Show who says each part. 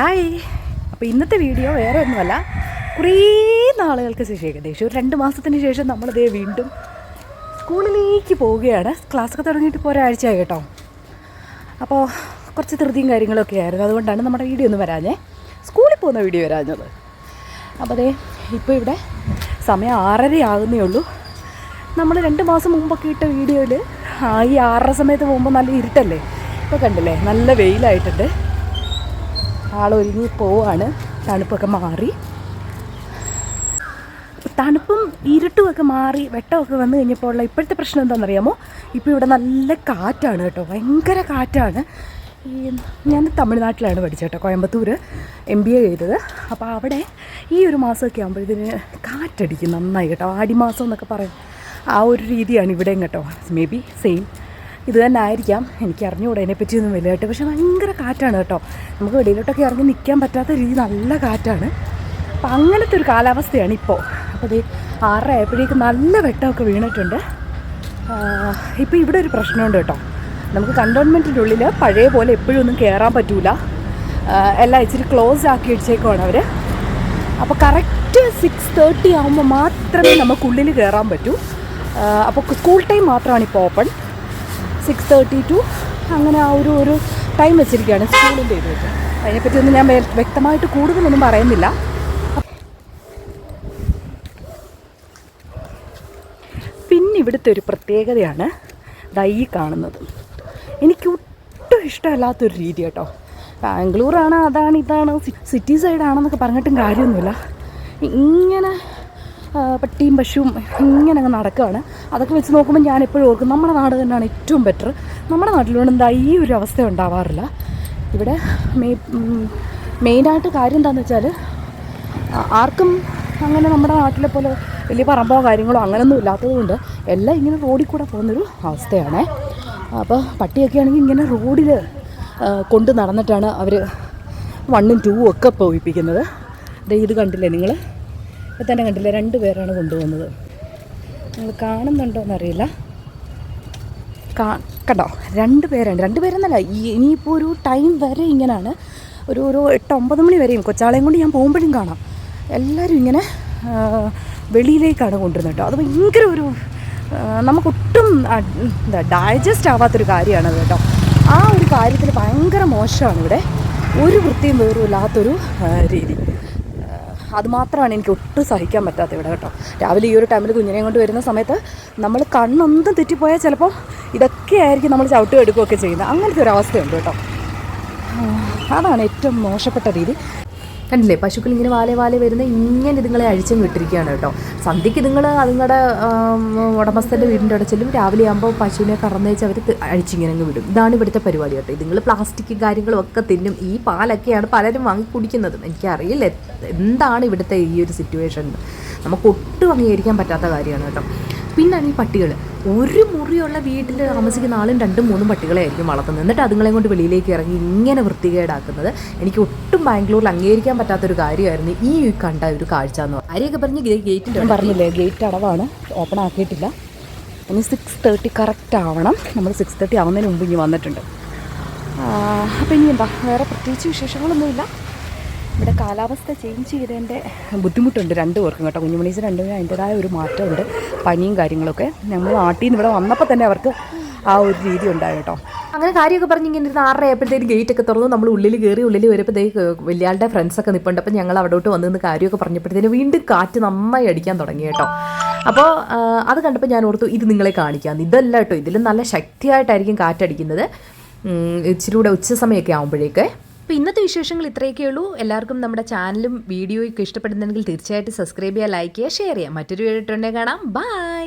Speaker 1: Hi. അപ്പോൾ ഇന്നത്തെ video വേറെ ഒന്നുമല്ല. കുറേ നാളുകൾക്ക് ശേഷം ഏകദേശം ഒരു രണ്ട് മാസത്തിന് ശേഷം നമ്മളിതേ വീണ്ടും സ്കൂളിലേക്ക് പോവുകയാണ്. ക്ലാസ്സൊക്കെ തുടങ്ങിയിട്ട് ഇപ്പോൾ ഒരാഴ്ചയായി കേട്ടോ. അപ്പോൾ കുറച്ച് ധൃതിയും കാര്യങ്ങളൊക്കെ ആയിരുന്നു. അതുകൊണ്ടാണ് നമ്മുടെ വീഡിയോ ഒന്നും വരാഞ്ഞേ. സ്കൂളിൽ പോകുന്ന വീഡിയോ വരാഞ്ഞത്. അപ്പോൾ അതേ ഇപ്പോൾ ഇവിടെ സമയം ആറര ആകുന്നേ ഉള്ളൂ. നമ്മൾ രണ്ട് മാസം മുമ്പൊക്കെ ഇട്ട വീഡിയോയിൽ ഈ ആറര സമയത്ത് പോകുമ്പോൾ നല്ല ഇരുട്ടല്ലേ? ഇപ്പോൾ കണ്ടില്ലേ? നല്ല വെയിലായിട്ടുണ്ട്. ആളൊരുങ്ങി പോവാണ്. തണുപ്പൊക്കെ മാറി. തണുപ്പും ഇരുട്ടുമൊക്കെ മാറി വെട്ടമൊക്കെ വന്നു കഴിഞ്ഞപ്പോൾ ഉള്ള ഇപ്പോഴത്തെ പ്രശ്നം എന്താണെന്നറിയാമോ? ഇപ്പോൾ ഇവിടെ നല്ല കാറ്റാണ് കേട്ടോ. ഭയങ്കര കാറ്റാണ്. ഈ ഞാൻ തമിഴ്നാട്ടിലാണ് പഠിച്ചത് കേട്ടോ. കോയമ്പത്തൂർ എം ബി എ ചെയ്തത്. അപ്പോൾ അവിടെ ഈ ഒരു മാസമൊക്കെ ആകുമ്പോഴത്തേന് കാറ്റടിക്കും നന്നായി കേട്ടോ. ആടിമാസം എന്നൊക്കെ പറയും. ആ ഒരു രീതിയാണ് ഇവിടെയും കേട്ടോ. മേ ബി സെയിം ഇത് തന്നെ ആയിരിക്കാം. എനിക്ക് അറിഞ്ഞുകൂടെ അതിനെപ്പറ്റിയൊന്നും വലുതായിട്ട്. പക്ഷേ ഭയങ്കര കാറ്റാണ് കേട്ടോ. നമുക്ക് വെളിയിലോട്ടൊക്കെ ഇറങ്ങി നിൽക്കാൻ പറ്റാത്ത രീതി നല്ല കാറ്റാണ്. അപ്പം അങ്ങനത്തെ ഒരു കാലാവസ്ഥയാണ് ഇപ്പോൾ. അപ്പോൾ ഇത് ആറര ആയപ്പോഴേക്ക് നല്ല വെട്ടമൊക്കെ വീണിട്ടുണ്ട്. ഇപ്പോൾ ഇവിടെ ഒരു പ്രശ്നമുണ്ട് കേട്ടോ. നമുക്ക് കണ്ടോൺമെന്റിന്റെ ഉള്ളിൽ പഴയ പോലെ എപ്പോഴും ഒന്നും കയറാൻ പറ്റൂല. എല്ലാം ഇച്ചിരി ക്ലോസ് ആക്കി വെച്ചേക്കുവാണ് അവർ അപ്പോൾ കറക്റ്റ് സിക്സ് തേർട്ടി ആകുമ്പോൾ മാത്രമേ നമുക്കുള്ളിൽ കയറാൻ പറ്റൂ. അപ്പോൾ സ്കൂൾ ടൈം മാത്രമാണ് ഇപ്പോൾ ഓപ്പൺ. സിക്സ് തേർട്ടി ടു അങ്ങനെ ആ ഒരു ഒരു ടൈം വെച്ചിരിക്കുകയാണ് സ്കൂളിന്റെ ഇത് വെച്ച്. അതിനെപ്പറ്റിയൊന്നും ഞാൻ വ്യക്തമായിട്ട് കൂടുതലൊന്നും പറയുന്നില്ല. പിന്നെ ഇവിടുത്തെ ഒരു പ്രത്യേകതയാണ് ഈ കാണുന്നത്. എനിക്ക് ഒട്ടും ഇഷ്ടമല്ലാത്തൊരു രീതി കേട്ടോ. ബാംഗ്ലൂരാണ് അതാണ് ഇതാണ് സിറ്റി സൈഡാണെന്നൊക്കെ പറഞ്ഞിട്ടും കാര്യമൊന്നുമില്ല. ഇങ്ങനെ പട്ടിയും പശുവും ഇങ്ങനെ അങ്ങ് നടക്കുകയാണ്. അതൊക്കെ വെച്ച് നോക്കുമ്പോൾ ഞാൻ എപ്പോഴും ഓർക്കും നമ്മുടെ നാട് തന്നെയാണ് ഏറ്റവും ബെറ്റർ നമ്മുടെ നാട്ടിലൊന്നും എന്താ ഈ ഒരു അവസ്ഥ ഉണ്ടാവാറില്ല. ഇവിടെ മെയ് മെയിനായിട്ട് കാര്യം എന്താണെന്ന് വെച്ചാൽ ആർക്കും അങ്ങനെ നമ്മുടെ നാട്ടിലെ പോലെ വലിയ പറമ്പോ കാര്യങ്ങളോ അങ്ങനെയൊന്നും ഇല്ലാത്തതുകൊണ്ട് എല്ലാം ഇങ്ങനെ റോഡിൽ കൂടെ പോകുന്നൊരു അവസ്ഥയാണ്. അപ്പോൾ പട്ടിയൊക്കെ ആണെങ്കിൽ ഇങ്ങനെ റോഡിൽ കൊണ്ട് നടന്നിട്ടാണ് അവർ വണ്ണും ടൂവും ഒക്കെ പോയിപ്പിക്കുന്നത്. ഇത് കണ്ടില്ലേ നിങ്ങൾ ഇത് തന്നെ കണ്ടില്ല രണ്ട് പേരാണ് കൊണ്ടുപോകുന്നത്. നിങ്ങൾ കാണുന്നുണ്ടോ എന്നറിയില്ല. കാ കണ്ടോ? രണ്ട് പേരുണ്ട് രണ്ട് പേരെന്നല്ല ഈ ഇനിയിപ്പോൾ ഒരു ടൈം വരെ ഇങ്ങനെയാണ് ഒരു ഒരു എട്ട് ഒമ്പത് മണി വരെയും കൊച്ചാളെയും കൊണ്ട് ഞാൻ പോകുമ്പോഴും കാണാം. എല്ലാവരും ഇങ്ങനെ വെളിയിലേക്കാണ് കൊണ്ടുവരുന്നത് കേട്ടോ. അത് ഭയങ്കര ഒരു നമുക്കൊട്ടും എന്താ ഡൈജസ്റ്റ് ആവാത്തൊരു കാര്യമാണത് കേട്ടോ. ആ ഒരു കാര്യത്തിൽ ഭയങ്കര മോശമാണ് ഇവിടെ. ഒരു വൃത്തിയും വേറും ഇല്ലാത്തൊരു രീതി. അത് മാത്രമാണ് എനിക്ക് ഒട്ടും സഹിക്കാൻ പറ്റാത്ത ഇവിടെ കേട്ടോ. രാവിലെ ഈ ഒരു ടൈമിൽ കുഞ്ഞിനെയും കൊണ്ട് വരുന്ന സമയത്ത് നമ്മൾ കണ്ണൊന്നും തെറ്റിപ്പോയാൽ ചിലപ്പോൾ ഇതൊക്കെ ആയിരിക്കും നമ്മൾ ചവിട്ടുകെടുക്കുകയൊക്കെ ചെയ്യുന്നത്. അങ്ങനത്തെ ഒരു അവസ്ഥയുണ്ട് കേട്ടോ. അതാണ് ഏറ്റവും മോശപ്പെട്ട രീതി.
Speaker 2: കണ്ടില്ലേ? പശുക്കൾ ഇങ്ങനെ വാലെ വാലെ വരുന്ന ഇങ്ങനെ ഇതുങ്ങളെ അഴിച്ചും വിട്ടിരിക്കുകയാണ് കേട്ടോ. സന്ധ്യയ്ക്ക് ഇതുങ്ങൾ അതുങ്ങളുടെ ഉടമസ്ഥന്റെ വീടിന്റെ അവിടെ ചെല്ലും. രാവിലെ ആകുമ്പോൾ പശുവിനെ കറന്നേച്ച് അവർ അഴിച്ചിങ്ങനെ അങ്ങ് വിടും. ഇതാണ് ഇവിടുത്തെ പരിപാടി കേട്ടോ. ഇതുങ്ങൾ പ്ലാസ്റ്റിക് കാര്യങ്ങളും ഒക്കെ തിന്നും. ഈ പാലൊക്കെയാണ് പലരും വാങ്ങി കുടിക്കുന്നതും. എനിക്കറിയില്ല എന്താണ് ഇവിടുത്തെ ഈ ഒരു സിറ്റുവേഷൻ നമുക്ക് ഒട്ടും അംഗീകരിക്കാൻ പറ്റാത്ത കാര്യമാണ് കേട്ടോ. പിന്നാണ് ഈ പട്ടികൾ ഒരു മുറിയുള്ള വീട്ടിൽ താമസിക്കുന്ന ആളും രണ്ടും മൂന്നും പട്ടികളെ ആയിരിക്കും വളർത്തുന്നത്. എന്നിട്ട് അതുങ്ങളെ കൊണ്ട് വെളിയിലേക്ക് ഇറങ്ങി ഇങ്ങനെ വൃത്തികേടാക്കുന്നത് എനിക്ക് ഒട്ടും ബാംഗ്ലൂരിൽ അംഗീകരിക്കാൻ പറ്റാത്തൊരു കാര്യമായിരുന്നു ഈ കണ്ട ഒരു കാഴ്ച എന്ന് പറയുന്നത് ആരെയൊക്കെ പറഞ്ഞ് ഗേറ്റിന്റെ
Speaker 1: ഞാൻ പറഞ്ഞില്ലേ ഗേറ്റ് അടവാണ് ഓപ്പൺ ആക്കിയിട്ടില്ല. ഇനി സിക്സ് തേർട്ടി കറക്റ്റ് ആവണം. നമ്മൾ സിക്സ് തേർട്ടി ആവുന്നതിന് മുമ്പ് ഇനി വന്നിട്ടുണ്ട്. അപ്പോൾ ഇനി എന്താ? വേറെ പ്രത്യേകിച്ച് വിശേഷങ്ങളൊന്നുമില്ല. ഇവിടെ കാലാവസ്ഥ ചേഞ്ച് ചെയ്തതിന്റെ ബുദ്ധിമുട്ടുണ്ട് രണ്ട് പേർക്കും കേട്ടോ. കുഞ്ഞുമണീസ് രണ്ടുപേരും അതിന്റെതായ ഒരു മാറ്റമുണ്ട്. പനിയും കാര്യങ്ങളൊക്കെ നമ്മൾ നാട്ടിൽ നിന്ന് ഇവിടെ വന്നപ്പോൾ തന്നെ അവർക്ക് ആ ഒരു രീതി ഉണ്ടായി കേട്ടോ.
Speaker 2: അങ്ങനെ കാര്യമൊക്കെ പറഞ്ഞ് ഇങ്ങനെ ഇരുന്ന് ആറര ആയപ്പോഴത്തേക്ക് ഗേറ്റ് ഒക്കെ തുറന്നു. നമ്മൾ ഉള്ളിൽ കയറി ഉള്ളിൽ വരുമ്പോഴത്തേക്ക് വലിയാളുടെ ഫ്രണ്ട്സൊക്കെ നിൽപ്പുണ്ട് അപ്പം ഞങ്ങൾ അവിടോട്ട് വന്ന് നിന്ന് കാര്യമൊക്കെ പറഞ്ഞപ്പോഴത്തേന് വീണ്ടും കാറ്റ് നന്നായി അടിക്കാൻ തുടങ്ങി കേട്ടോ. അപ്പോൾ അത് കണ്ടപ്പോൾ ഞാൻ ഓർത്തു ഇത് നിങ്ങളെ കാണിക്കാം. ഇതല്ല കേട്ടോ. ഇതിലും നല്ല ശക്തിയായിട്ടായിരിക്കും കാറ്റടിക്കുന്നത്. ഇച്ചിരി കൂടെ ഉച്ച സമയമൊക്കെ ആകുമ്പോഴേക്ക് അപ്പോൾ ഇന്നത്തെ വിശേഷങ്ങൾ ഇത്രയൊക്കെ ഉള്ളൂ. എല്ലാവർക്കും നമ്മുടെ ചാനലും വീഡിയോയൊക്കെ ഇഷ്ടപ്പെടുന്നെങ്കിൽ തീർച്ചയായിട്ടും സബ്സ്ക്രൈബ് ചെയ്യുക ലൈക്ക് ചെയ്യുക ഷെയർ ചെയ്യുക. മറ്റൊരു വീഡിയോ കാണാം. ബൈ.